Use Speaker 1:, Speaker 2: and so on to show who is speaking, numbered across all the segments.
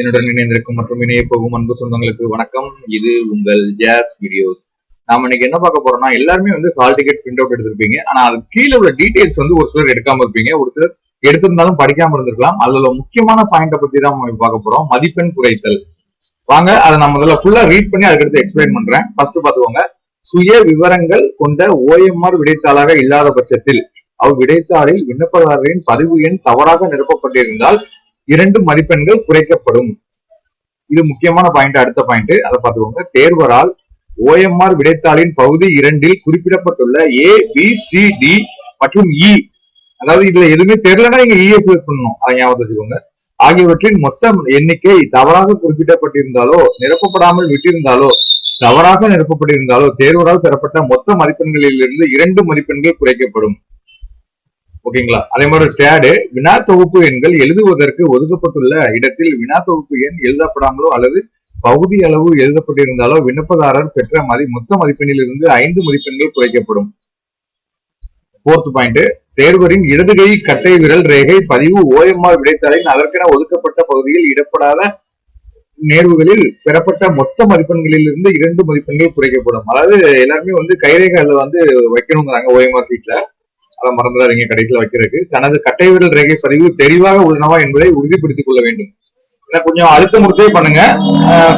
Speaker 1: என்னுடன் இணைந்திருக்கும் மற்றும் இணைய போகும் அன்பு சொந்தங்களுக்கு வணக்கம். இது உங்கள் ஜாஸ் வீடியோஸ் நாம இன்னைக்கு என்ன பார்க்க போறோம்னா எல்லாருமே வந்து கால் டிக்கெட் பிரிண்ட் அவுட் எடுத்திருப்பீங்க. ஆனா அது கீழே உள்ள டீடைல்ஸ் வந்து ஒரு சிலர் எடுக்காம இருப்பீங்க. ஒரு சிலர் எடுத்திருந்தாலும் படிக்காம இருந்திருக்கலாம். அதுல முக்கியமான பாயிண்ட பத்தி தான் நம்ம பார்க்க போறோம். மதிப்பெண் குறைத்தல். வாங்க அதை நான் முதல்ல ஃபுல்லா ரீட் பண்ணி அதுக்கடுத்து எக்ஸ்பிளைன் பண்றேன். ஃபர்ஸ்ட் பாத்துக்கோங்க சுய விவரங்கள் கொண்ட ஓஎம்ஆர் விடைத்தாளாக இல்லாத பட்சத்தில் அவ் விடைத்தாளில் விண்ணப்பதாரரின் பதிவு எண் தவறாக நிரப்பப்பட்டிருந்தால் இரண்டு மதிப்பெண்கள் குறைக்கப்படும். இது முக்கியமான பாயிண்ட் அடுத்த பாயிண்ட் அதை பார்த்துக்கோங்க. தேர்வரால் ஓஎம்ஆர் விடைத்தாளின் பகுதி இரண்டில் குறிப்பிடப்பட்டுள்ள ஏ பி சி டி மற்றும் இ அதாவது இதுல எதுவுமே தெரியலன்னா நீங்க இஎஸ் ஃபில் பண்ணணும். அதை ஞாபகம் வச்சுக்கோங்க. ஆகியவற்றின் மொத்த எண்ணிக்கை தவறாக குறிப்பிடப்பட்டிருந்தாலோ நிரப்பப்படாமல் விட்டிருந்தாலோ தவறாக நிரப்பப்பட்டிருந்தாலோ தேர்வரால் பெறப்பட்ட மொத்த மதிப்பெண்களிலிருந்து இரண்டு மதிப்பெண்கள் குறைக்கப்படும். ஓகேங்களா? அதே மாதிரி தேர்டு வினா தொகுப்பு எண்கள் எழுதுவதற்கு ஒதுக்கப்பட்டுள்ள இடத்தில் வினா தொகுப்பு எண் எழுதப்படாமலோ அல்லது பகுதி அளவு எழுதப்பட்டிருந்தாலோ விண்ணப்பதாரர் பெற்ற மதி மொத்த மதிப்பெண்ணில் இருந்து ஐந்து மதிப்பெண்கள் குறைக்கப்படும். போர்த் பாயிண்ட் தேர்வரின் இடதுகை கட்டை விரல் ரேகை பதிவு ஓஎம்ஆர் விடைத்தாளின் அதற்கென ஒதுக்கப்பட்ட பகுதியில் இடப்படாத நேர்வுகளில் பெறப்பட்ட மொத்த மதிப்பெண்களில் இருந்து இரண்டு மதிப்பெண்கள் குறைக்கப்படும். அதாவது எல்லாருமே வந்து கைரேகைல வந்து வைக்கணுங்கிறாங்க ஓஎம்ஆர் சீட்ல அதை மறந்துடாதீங்க கடைசியில் வைக்கிறதுக்கு. தனது கட்டை விரல் ரேகை பதிவு தெளிவாக உள்ளனவா என்பதை உறுதிப்படுத்திக் கொள்ள வேண்டும். ஏன்னா கொஞ்சம் அழுத்த முடிச்சே பண்ணுங்க.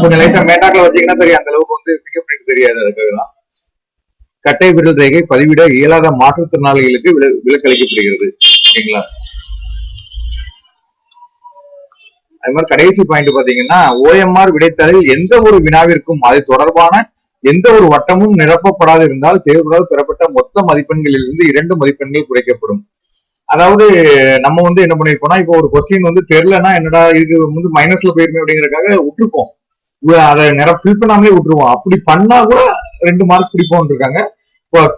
Speaker 1: கொஞ்சம் லைட்டா மேட்டாக்ல வச்சீங்கன்னா சரி அந்த அளவுக்கு வந்து பிக்கப் பிரிண்ட் தெரியாது அதுக்காக கட்டை விரல் ரேகை பதிவிட இயலாத மாற்றுத்திறனாளிகளுக்கு வில- விலக்களிக்கப்படுகிறது. ஓகேங்களா அது மாதிரி கடைசி பாயிண்ட் பாத்தீங்கன்னா ஓஎம்ஆர் விடைத்தாளில் எந்த ஒரு வினாவிற்கும் அது தொடர்பான எந்த ஒரு வட்டமும் நிரப்பப்படாது இருந்தால் தேர்வுகளால் பெறப்பட்ட மொத்த மதிப்பெண்களில் இருந்து இரண்டு மதிப்பெண்கள் குறைக்கப்படும். அதாவது நம்ம வந்து என்ன பண்ணிருக்கோம்னா இப்போ ஒரு கொஸ்டின் வந்து தெரியலன்னா என்னடா இது வந்து மைனஸ்ல போயிருமே அப்படிங்கறக்காக விட்டுருப்போம். அதை நிற ஃபில் பண்ணாமலே விட்டுருவோம். அப்படி பண்ணா கூட ரெண்டு மார்க் பிடிப்போம் இருக்காங்க.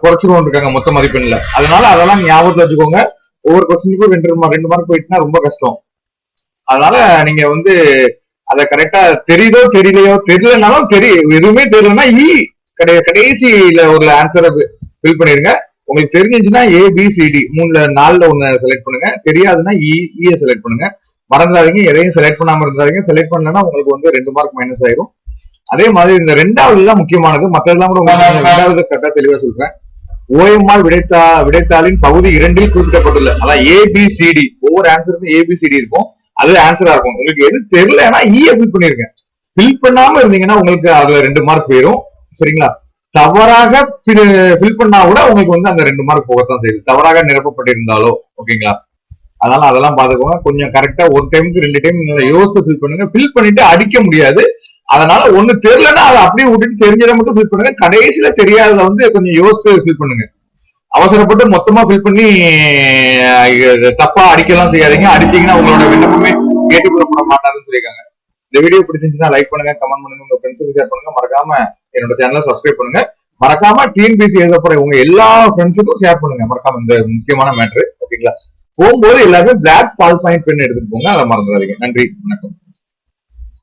Speaker 1: குறைச்சிருவோம் இருக்காங்க மொத்த மதிப்பெண்ல. அதனால அதெல்லாம் ஞாபகத்துல வச்சுக்கோங்க. ஒவ்வொரு கொஸ்டினுக்கும் ரெண்டு ரெண்டு மார்க் போயிட்டுனா ரொம்ப கஷ்டம். அதனால நீங்க வந்து அத கரெக்டா தெரியுதோ தெரியலையோ தெரியலனாலும் தெரியும் எதுவுமே தெரியலன்னா இ கடை கடைசியில ஒரு ஆன்சரை ஃபில் பண்ணிருங்க. உங்களுக்கு தெரிஞ்சிச்சுன்னா ஏ பி மூணுல நாலுல ஒண்ணு செலக்ட் பண்ணுங்க. தெரியாதுன்னா e, e இ செலக்ட் பண்ணுங்க. மறந்துடாதீங்க எதையும் செலக்ட் பண்ணாம இருந்தாதீங்க செலக்ட் பண்ணலன்னா உங்களுக்கு வந்து ரெண்டு மார்க் மைனஸ் ஆயிரும். அதே மாதிரி இந்த ரெண்டாவது தான் முக்கியமானது. மற்றதெல்லாம் கூட ரெண்டாவது கரெக்டா தெளிவா சொல்றேன். ஓஎம்ஆர் விடைத்தா விடைத்தாளின் பகுதி இரண்டில் குறிப்பிடப்பட்டுள்ள அதான் ஏபிசிடி ஒவ்வொரு ஆன்சருக்கும் ஏபிசிடி இருக்கும். அது ஆன்சரா இருக்கும். உங்களுக்கு எது தெரியலன்னா இ e ஃபில் பண்ணிருக்கேன். ஃபில் பண்ணாம இருந்தீங்கன்னா உங்களுக்கு அதுல ரெண்டு மார்க் போயிடும் சரிங்களா? தவறாக ஃபில் பண்ணா கூட உங்களுக்கு வந்து அந்த ரெண்டு மார்க் போகத்தான் செய்யுது. தவறாக நிரப்பப்பட்டிருந்தாலோ ஓகேங்களா? அதனால அதெல்லாம் பாத்துக்கோங்க கொஞ்சம் கரெக்டா ஒரு டைமுக்கு ரெண்டு டைம் நீங்க யோசிச்சு ஃபில் பண்ணுங்க. ஃபில் பண்ணிட்டு அடிக்க முடியாது. அதனால ஒண்ணு தெரியலன்னா அதை அப்படியே விட்டுட்டு தெரிஞ்சதை மட்டும் ஃபில் பண்ணுங்க. கடைசியில தெரியாதத வந்து கொஞ்சம் யோசிச்சு ஃபில் பண்ணுங்க. அவசரப்பட்டு மொத்தமா ஃபில் பண்ணி தப்பா அடிக்கலாம் செய்யாதீங்க. அடிச்சீங்கன்னா உங்களோட விண்ணப்பமே ஏற்றுக்கொள்ளப்பட மாட்டாருன்னு சொல்லியிருக்காங்க. இந்த வீடியோ பிடிச்சிருந்துச்சுன்னா லைக் பண்ணுங்க கமெண்ட் பண்ணுங்க உங்க ஃப்ரெண்ட்ஸுக்கு ஷேர் பண்ணுங்க. மறக்காம என்னோட சேனலை சப்ஸ்கிரைப் பண்ணுங்க. மறக்காம டிஎன்பிசி எழுதப்பட உங்க எல்லா ஃப்ரெண்ட்ஸுக்கும் ஷேர் பண்ணுங்க. மறக்காம இந்த முக்கியமான மேட்ரு ஓகேங்களா போகும்போது எல்லாருமே பிளாக் பால் பாயிண்ட் பெண் எடுத்துட்டு போங்க. அதை மறந்துடாதீங்க. நன்றி வணக்கம்.